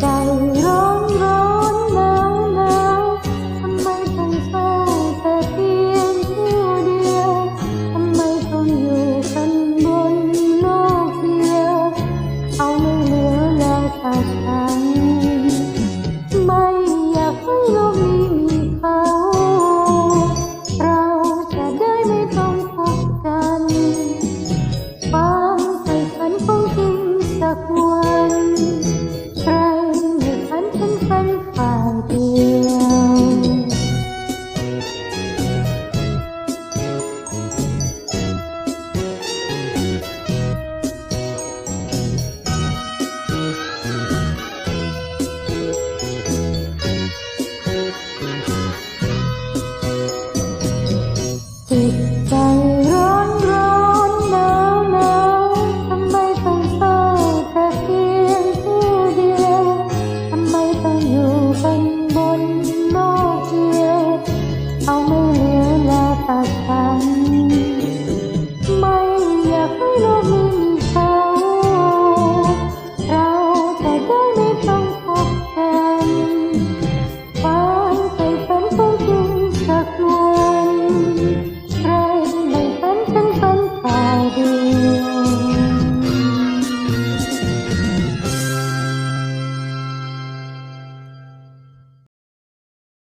ใจร้อนร้อนหนาวหนาวทำไมต้องเศร้าแต่เพียงผู้เดียวทำไมต้องอยู่กันบนโลกเดียวเอาไม่เหลือแล้วแต่ฉันไม่อยากให้โลกนี้มีเขา เราจะได้ไม่ต้องพบกันความใฝ่ฝันคงจริงสักวัน no quiere